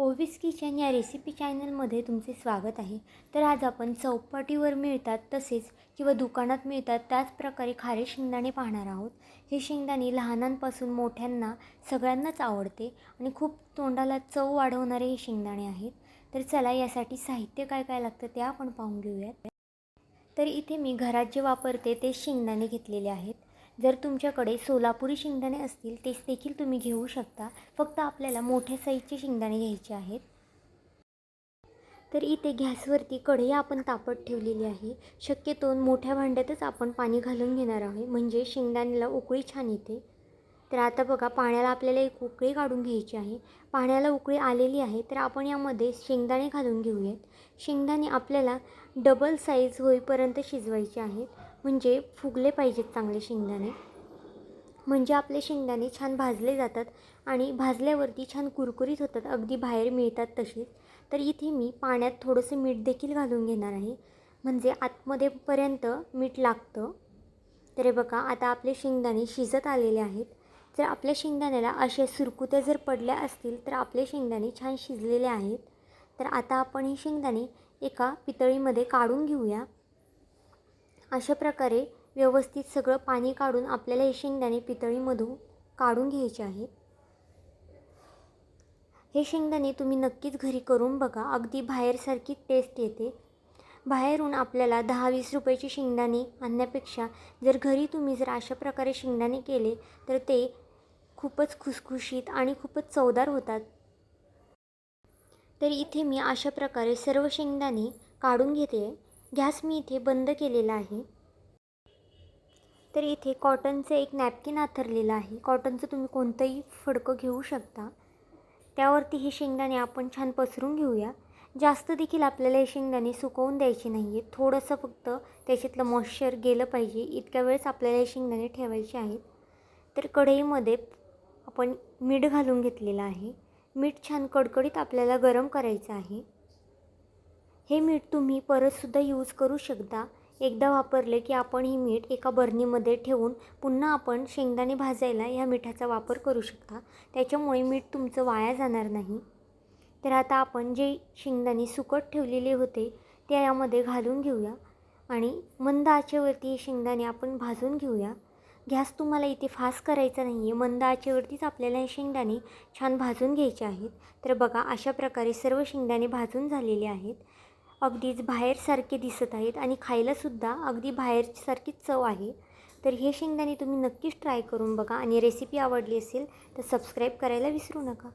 Ovis kitchen या recipe चॅनलमध्ये तुमचे स्वागत आहे. तर आज आपण चौपाटीवर मिळतात तसेच किंवा दुकानात मिळतात त्याच प्रकारे खारे शेंगदाणे पाहणार आहोत. हे शेंगदाणे लहानांपासून मोठ्यांना सगळ्यांनाच आवडते आणि खूप तोंडाला चव वाढवणारे हे शेंगदाणे आहेत. तर चला यासाठी साहित्य काय काय लागतं ते आपण पाहून घेऊयात. तर इथे मी घरात जे वापरते ते शेंगदाणे घेतलेले आहेत. जर तुमच्याकडे सोलापुरी शेंगदाणे असतील तेच देखील तुम्ही घेऊ शकता. फक्त आपल्याला मोठ्या साईजचे शेंगदाणे घ्यायचे आहेत. तर इथे गॅसवरती कढई आपण तापत ठेवलेली आहे. शक्यतो मोठ्या भांड्यातच आपण पाणी घालून घेणार आहे म्हणजे शेंगदाण्याला उकळी छान येते. तर आता बघा पाण्याला आपल्याला एक उकळी काढून घ्यायची आहे. पाण्याला उकळी आलेली आहे तर आपण यामध्ये शेंगदाणे घालून घेऊयात. शेंगदाणे आपल्याला डबल साईज होईपर्यंत शिजवायचे आहेत. म्हणजे फुगले पाहिजेत चांगले शेंगदाणे. म्हणजे आपले शेंगदाणे छान भाजले जातात आणि भाजल्यावरती छान कुरकुरीत होतात. अगदी बाहेर मिळतात तसेच. तर इथे मी पाण्यात थोडंसं मीठ देखील घालून घेणार आहे. म्हणजे आतमध्येपर्यंत मीठ लागतं. तर हे बघा आता आपले शेंगदाणे शिजत आलेले आहेत. जर आपल्या शेंगदाण्याला अशा सुरकुत्या जर पडल्या असतील तर आपले शेंगदाणे छान शिजलेले आहेत. तर आता आपण हे शेंगदाणे एका पितळीमध्ये काढून घेऊया. अशा प्रकारे व्यवस्थित सगळं पाणी काढून आपल्याला हे शेंगदाणे पितळीमधून काढून घ्यायचे आहेत हे शेंगदाणे तुम्ही नक्कीच घरी करून बघा. अगदी बाहेरसारखी टेस्ट येते. बाहेरून आपल्याला दहा वीस रुपयाचे शेंगदाणे आणण्यापेक्षा जर घरी तुम्ही जर अशा प्रकारे शेंगदाणे केले तर ते खूपच खुसखुशीत आणि खूपच चवदार होतात. तर इथे मी अशा प्रकारे सर्व शेंगदाणे काढून घेते. गॅस मी इथे बंद केलेला आहे. तर इथे कॉटनचं एक नॅपकिन आथरलेलं आहे. कॉटनचं तुम्ही कोणतंही फडकं घेऊ शकता. त्यावरती हे शेंगदाणे आपण छान पसरून घेऊया. जास्त देखील आपल्याला हे शेंगदाणे सुकवून द्यायचे नाही आहेत थोडंसं फक्त त्याच्यातलं मॉइश्चर गेलं पाहिजे. इतक्या वेळेस आपल्याला हे शेंगदाणे ठेवायचे आहेत. तर कढईमध्ये आपण मीठ घालून घेतलेलं आहे. मीठ छान कडकडीत आपल्याला गरम करायचं आहे. हे मीठ तुम्ही परतसुद्धा यूज करू शकता. एकदा वापरले की आपण ही मीठ एका बर्नीमध्ये ठेवून पुन्हा आपण शेंगदाणे भाजायला ह्या मिठाचा वापर करू शकता. त्याच्यामुळे मीठ तुमचं वाया जाणार नाही. तर आता आपण जे शेंगदाणे सुकट ठेवलेले होते ते यामध्ये घालून घेऊया. आणि मंद आचेवरती हे शेंगदाणे आपण भाजून घेऊया. गॅस तुम्हाला इथे फास्ट करायचा नाही आहे मंद आचेवरतीच आपल्याला हे शेंगदाणे छान भाजून घ्यायचे आहेत. तर बघा अशा प्रकारे सर्व शेंगदाणे भाजून झालेले आहेत. अगदीच बाहेरसारखे दिसत आहेत आणि खायलासुद्धा अगदी बाहेरसारखी चव आहे. तर हे शेंगदाणे तुम्ही नक्कीच ट्राय करून बघा आणि रेसिपी आवडली असेल तर सबस्क्राईब करायला विसरू नका.